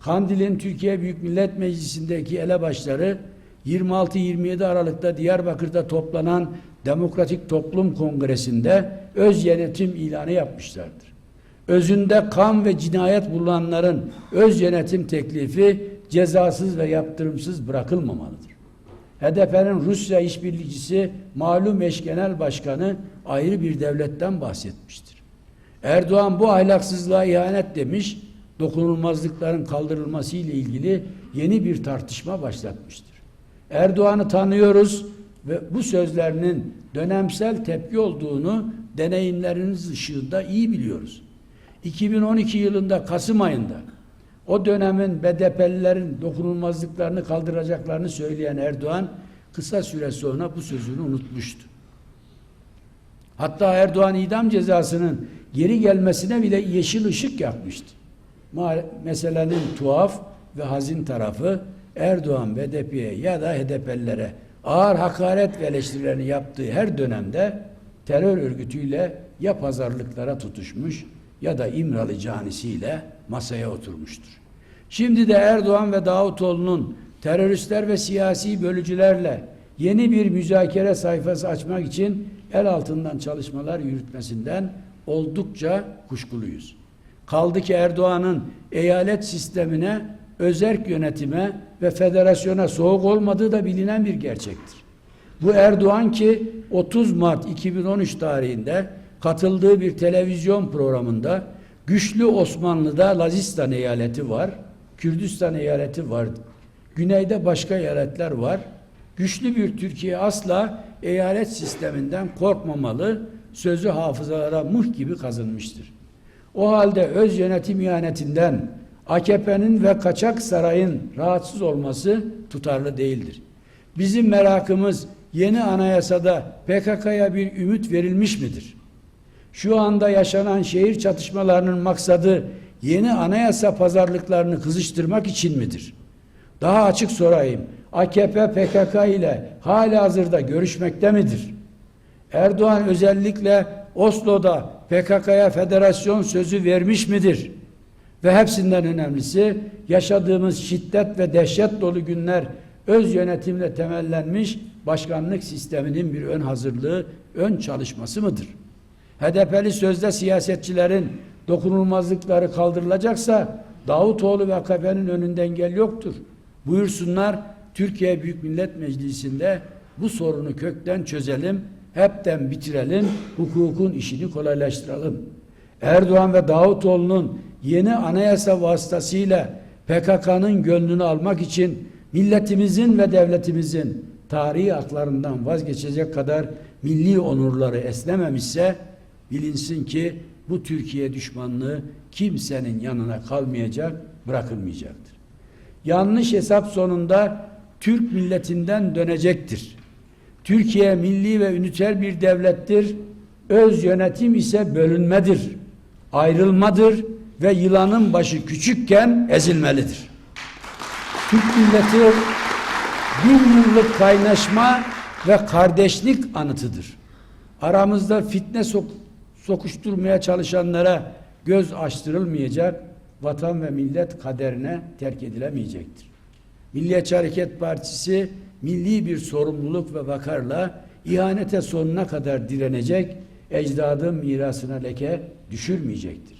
Kandil'in Türkiye Büyük Millet Meclisi'ndeki elebaşları 26-27 Aralık'ta Diyarbakır'da toplanan Demokratik Toplum Kongresi'nde öz yönetim ilanı yapmışlardır. Özünde kan ve cinayet bulunanların öz yönetim teklifi cezasız ve yaptırımsız bırakılmamalıdır. HDP'nin Rusya işbirlikçisi malum eş genel başkanı ayrı bir devletten bahsetmiştir. Erdoğan bu ahlaksızlığa ihanet demiş, dokunulmazlıkların kaldırılması ile ilgili yeni bir tartışma başlatmıştır. Erdoğan'ı tanıyoruz ve bu sözlerinin dönemsel tepki olduğunu deneyimleriniz ışığında iyi biliyoruz. 2012 yılında Kasım ayında o dönemin BDP'lilerin dokunulmazlıklarını kaldıracaklarını söyleyen Erdoğan kısa süre sonra bu sözünü unutmuştu. Hatta Erdoğan idam cezasının geri gelmesine bile yeşil ışık yakmıştı. Meselenin tuhaf ve hazin tarafı Erdoğan BDP'ye ya da HDP'lilere ağır hakaret ve eleştirilerini yaptığı her dönemde terör örgütüyle ya pazarlıklara tutuşmuş ya da İmralı canisiyle masaya oturmuştur. Şimdi de Erdoğan ve Davutoğlu'nun teröristler ve siyasi bölücülerle yeni bir müzakere sayfası açmak için el altından çalışmalar yürütmesinden oldukça kuşkuluyuz. Kaldı ki Erdoğan'ın eyalet sistemine, özerk yönetime ve federasyona soğuk olmadığı da bilinen bir gerçektir. Bu Erdoğan ki 30 Mart 2013 tarihinde katıldığı bir televizyon programında güçlü Osmanlı'da Lazistan eyaleti var, Kürdistan eyaleti var, güneyde başka eyaletler var. Güçlü bir Türkiye asla eyalet sisteminden korkmamalı, sözü hafızalara muh gibi kazınmıştır. O halde öz yönetim ihanetinden AKP'nin ve kaçak sarayın rahatsız olması tutarlı değildir. Bizim merakımız yeni anayasada PKK'ya bir ümit verilmiş midir? Şu anda yaşanan şehir çatışmalarının maksadı yeni anayasa pazarlıklarını kızıştırmak için midir? Daha açık sorayım. AKP PKK ile hala hazırda görüşmekte midir? Erdoğan özellikle Oslo'da PKK'ya federasyon sözü vermiş midir? Ve hepsinden önemlisi yaşadığımız şiddet ve dehşet dolu günler öz yönetimle temellenmiş başkanlık sisteminin bir ön hazırlığı, ön çalışması mıdır? HDP'li sözde siyasetçilerin dokunulmazlıkları kaldırılacaksa Davutoğlu ve AKP'nin önünde engel yoktur. Buyursunlar Türkiye Büyük Millet Meclisi'nde bu sorunu kökten çözelim, hepten bitirelim, hukukun işini kolaylaştıralım. Erdoğan ve Davutoğlu'nun yeni anayasa vasıtasıyla PKK'nın gönlünü almak için milletimizin ve devletimizin tarihi haklarından vazgeçecek kadar milli onurları esnememişse bilinsin ki bu Türkiye düşmanlığı kimsenin yanına kalmayacak, bırakılmayacaktır. Yanlış hesap sonunda Türk milletinden dönecektir. Türkiye milli ve üniter bir devlettir. Öz yönetim ise bölünmedir, ayrılmadır ve yılanın başı küçükken ezilmelidir. Türk milleti bin yıllık kaynaşma ve kardeşlik anıtıdır. Aramızda fitne sok- sokuşturmaya çalışanlara göz açtırılmayacak, vatan ve millet kaderine terk edilemeyecektir. Milliyetçi Hareket Partisi milli bir sorumluluk ve vakarla ihanete sonuna kadar direnecek, ecdadın mirasına leke düşürmeyecektir.